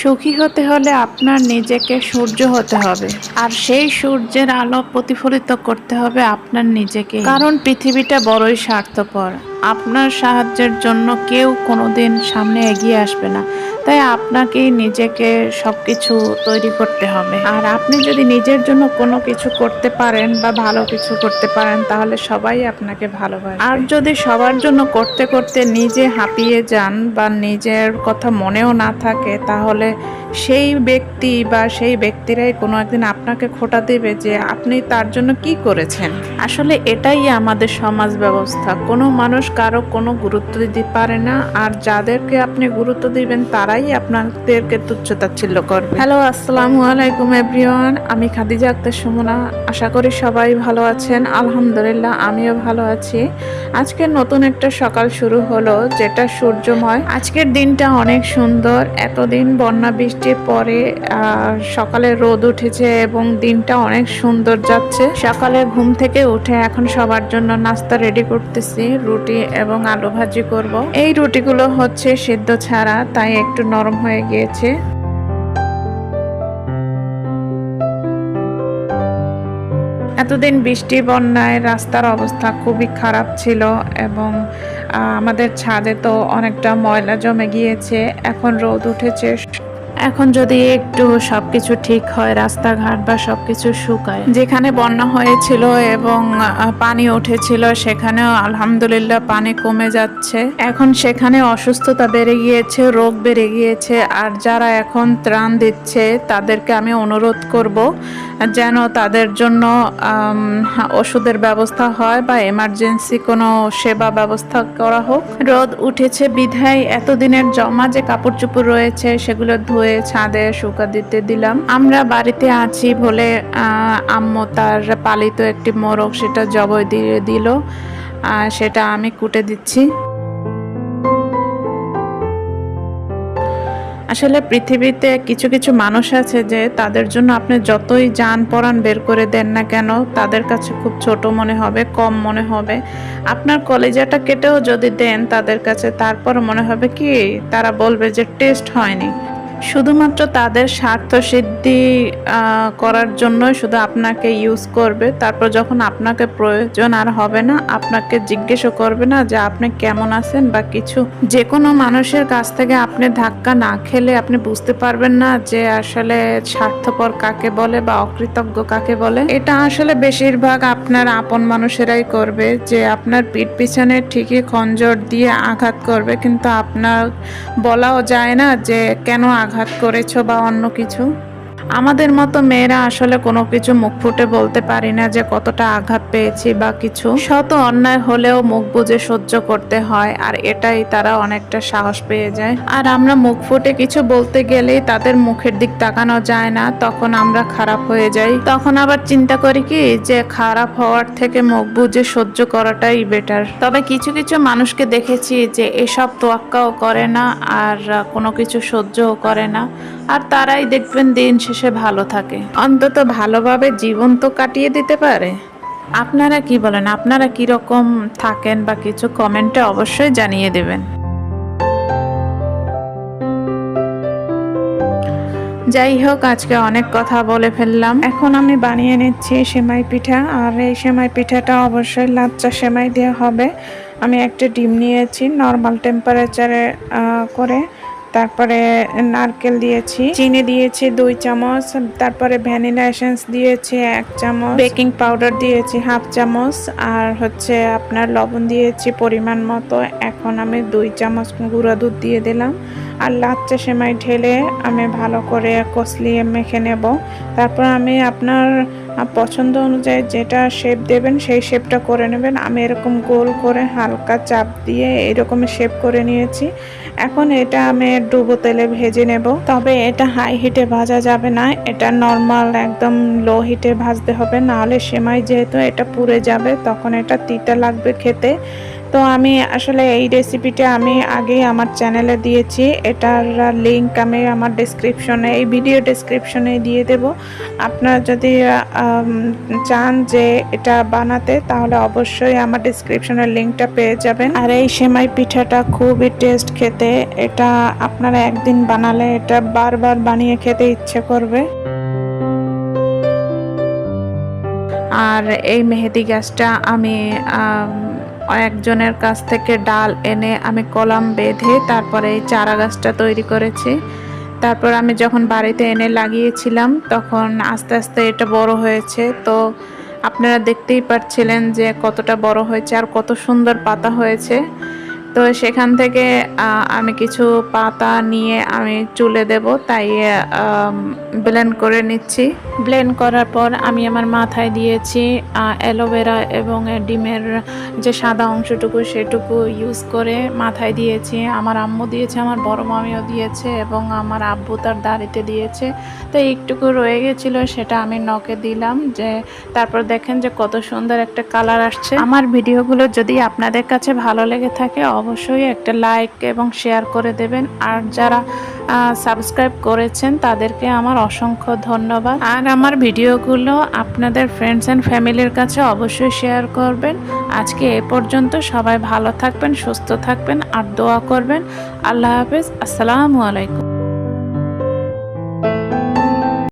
সুখী হতে হলে আপনার নিজেকে সূর্য হতে হবে। আর সেই সূর্যের আলো প্রতিফলিত করতে হবে আপনার নিজেকে কারণ পৃথিবীটা বড়ই স্বার্থপর। আপনার সাহায্যের জন্য কেউ কোনোদিন সামনে এগিয়ে আসবে না। তাই আপনাকেই নিজেকে সবকিছু তৈরি করতে হবে। আর আপনি যদি নিজের জন্য কোনো কিছু করতে পারেন বা ভালো কিছু করতে পারেন তাহলে সবাই আপনাকে ভালোবাসে আর যদি সবার জন্য করতে করতে নিজে হাঁপিয়ে যান বা নিজের কথা মনেও না থাকে তাহলে সেই ব্যক্তি বা সেই ব্যক্তিরাই কোনো একদিন আপনাকে খোটা দেবে যে আপনি তার জন্য কি করেছেন। আসলে এটাই আমাদের সমাজ ব্যবস্থা। কোনো মানুষ কারও কোনো গুরুত্ব দিতে পারে না আর যাদেরকে আপনি গুরুত্ব দিবেন তারাই আপনাদেরকে তুচ্ছতাচ্ছিল্য করবে। হ্যালো, আসসালামু আলাইকুম, এভরিওয়ান। আমি খাদিজা আক্তার সুমনা। আশা করি সবাই ভালো আছেন। আলহামদুলিল্লাহ, আমিও ভালো আছি। আজকে নতুন একটা সকাল শুরু হলো, যেটা সূর্যময়। আজকের দিনটা অনেক সুন্দর। এতদিন বন্যা বৃষ্টির পরে সকালে রোদ উঠেছে এবং দিনটা অনেক সুন্দর যাচ্ছে। সকালে ঘুম থেকে উঠে এখন সবার জন্য নাস্তা রেডি করতেছি, রুটি এবং আলু ভাজি করব। এই রুটিগুলো হচ্ছে সিদ্ধ ছাড়া, তাই একটু নরম হয়ে গিয়েছে। এতদিন বৃষ্টি, বন্যায় রাস্তার অবস্থা খুবই খারাপ ছিল এবং আমাদের ছাদে তো অনেকটা ময়লা জমে গিয়েছে। এখন রোদ উঠেছে এখন যদি একটু সবকিছু ঠিক হয়, রাস্তাঘাট বা সবকিছু শুকায়, যেখানে বন্যা হয়েছিল এবং পানি উঠেছিল, সেখানেও আলহামদুলিল্লাহ পানি কমে যাচ্ছে। এখন সেখানে অসুস্থতা বেড়ে গিয়েছে, রোগ বেড়ে গিয়েছে, আর যারা এখন ত্রাণ দিচ্ছে, তাদেরকে আমি অনুরোধ করব যেন তাদের জন্য ওষুধের ব্যবস্থা হয় বা এমার্জেন্সি কোনো সেবা ব্যবস্থা করা হোক। রোদ উঠেছে বিধায় এতদিনের জমা যে কাপড় চোপড় রয়েছে সেগুলো ধুয়ে, ছাদে শুকা দিতে দিলাম। আমরা বাড়িতে আছি বলে আম্মু তার পালিত একটি মোরগ সেটা জবই দিয়ে দিল সেটা আমি কুটে দিচ্ছি। আসলে পৃথিবীতে কিছু কিছু মানুষ আছে যে তাদের জন্য আপনি যতই যান পরাণ বের করে দেন না কেন, তাদের কাছে খুব ছোট মনে হবে, কম মনে হবে। আপনার কলেজাটা কেটেও যদি দেন, তাদের কাছে তারপর মনে হবে কি, তারা বলবে যে টেস্ট হয়নি। শুধুমাত্র তাদের স্বার্থ সিদ্ধি করার জন্য শুধু আপনাকে ইউজ করবে। তারপর যখন আপনাকে প্রয়োজন আর হবে না, আপনাকে জিজ্ঞেসও করবে না যে আপনি কেমন আছেন বা কিছু। যে কোনো মানুষের কাছ থেকে আপনি ধাক্কা না খেলে আপনি বুঝতে পারবেন না যে আসলে স্বার্থপর কাকে বলে বা অকৃতজ্ঞ কাকে বলে। এটা আসলে বেশিরভাগ আপনার আপন মানুষেরাই করবে, যে আপনার পিঠ পিছনে ঠিকই খঞ্জর দিয়ে আঘাত করবে, কিন্তু আপনার বলাও যায় না যে কেন আঘাত করেছ বা অন্য কিছু? আমাদের মতো মেয়েরা আসলে কোনো কিছু মুখ ফুটে বলতে পারি না যে কতটা আঘাত পেয়েছি বা কিছু। শত অন্যায় হলেও মুখ বুজে সহ্য করতে হয়, আর এটাই তারা অনেকটা সাহস পেয়ে যায়। আর আমরা মুখ ফুটে কিছু বলতে গেলেই তাদের মুখের দিক তাকানো যায় না, তখন আমরা খারাপ হয়ে যাই। তখন আবার চিন্তা করি কি, যে খারাপ হওয়ার থেকে মুখ বুজে সহ্য করাটাই বেটার তবে কিছু কিছু মানুষকে দেখেছি যে এসব তোয়াক্কাও করে না, আর কোনো কিছু সহ্যও করে না। আর তারাই দেখবেন দিন শেষে ভালো থাকে। অন্তত ভালোভাবে জীবন তো কাটিয়ে দিতে পারে। আপনারা কি বলেন? আপনারা কি রকম থাকেন বা কিছু কমেন্টে অবশ্যই জানিয়ে দেবেন। যাই হোক, আজকে অনেক কথা বলে ফেললাম। এখন আমি বানিয়ে নিচ্ছি সেমাই পিঠা। আর এই সেমাই পিঠাটা অবশ্যই লাচ্চা সেমাই দিয়ে হবে। আমি একটা ডিম নিয়েছি নর্মাল টেম্পারেচারে করে। তারপরে নারকেল দিয়েছি, চিনি দিয়েছি দুই চামচ, তারপরে ভ্যানিলা এসেন্স দিয়েছি এক চামচ, বেকিং পাউডার দিয়েছি হাফ চামচ, আর হচ্ছে আপনার লবণ দিয়েছি পরিমাণ মতো। এখন আমি দুই চামচ গুঁড়া দুধ দিয়ে দিলাম। আর লাচ্চা সেমাই ঢেলে আমি ভালো করে কষলিয়ে মেখে নেব। তারপর আমি আপনার পছন্দ অনুযায়ী যেটা শেপ দেবেন সেই শেপটা করে নেবেন। আমি এরকম গোল করে হালকা চাপ দিয়ে এরকম শেপ করে নিয়েছি। এখন এটা আমি ডুবো তেলে ভেজে নেব। তবে এটা হাই হিটে ভাজা যাবে না, এটা নর্মাল একদম লো হিটে ভাজতে হবে। নাহলে সেমাই যেহেতু এটা পুড়ে যাবে, তখন এটা তিতা লাগবে খেতে। তো আমি আসলে এই রেসিপিটা আমি আগেই আমার চ্যানেলে দিয়েছি। এটার লিংক আমি আমার ডেসক্রিপশনে এই ভিডিও ডেসক্রিপশনে দিয়ে দেব। আপনারা যদি চান যে এটা বানাতে তাহলে অবশ্যই আমার ডেসক্রিপশনের লিঙ্কটা পেয়ে যাবেন। আর এই সেমাই পিঠাটা খুবই টেস্ট খেতে। এটা আপনারা একদিন বানালে এটা বারবার বানিয়ে খেতে ইচ্ছে করবে। আর এই মেহেদি গাছটা আম, একজনের কাছ থেকে ডাল এনে আমি কলাম বেঁধে তারপরে এই চারা গাছটা তৈরি করেছি। তারপর আমি যখন বাড়িতে এনে লাগিয়েছিলাম, তখন আস্তে আস্তে এটা বড় হয়েছে। তো আপনারা দেখতেই পাচ্ছিলেন যে কতটা বড় হয়েছে আর কত সুন্দর পাতা হয়েছে। তো সেখান থেকে আমি কিছু পাতা নিয়ে আমি চুলে দেব তাই ব্লেন্ড করে নিচ্ছি। ব্লেন্ড করার পর আমি আমার মাথায় দিয়েছি অ্যালোভেরা এবং ডিমের যে সাদা অংশটুকু সেটুকু ইউজ করে মাথায় দিয়েছি। আমার আম্মু দিয়েছে আমার বড় মামিও দিয়েছে এবং আমার আব্বু তার দাড়িতে দিয়েছে। তো একটুকু রয়ে গেছিল সেটা আমি নখে দিলাম যে তারপর দেখেন যে কত সুন্দর একটা কালার আসছে। আমার ভিডিওগুলো যদি আপনাদের কাছে ভালো লেগে থাকে অবশ্যই একটা লাইক এবং শেয়ার করে দেবেন। আর যারা সাবস্ক্রাইব করেছেন, তাদেরকে আমার অসংখ্য ধন্যবাদ। আর আমার ভিডিওগুলো আপনাদের ফ্রেন্ডস অ্যান্ড ফ্যামিলির কাছে অবশ্যই শেয়ার করবেন। আজকে এ পর্যন্ত সবাই ভালো থাকবেন, সুস্থ থাকবেন, আর দোয়া করবেন। আল্লাহ হাফেজ, আসসালামু আলাইকুম।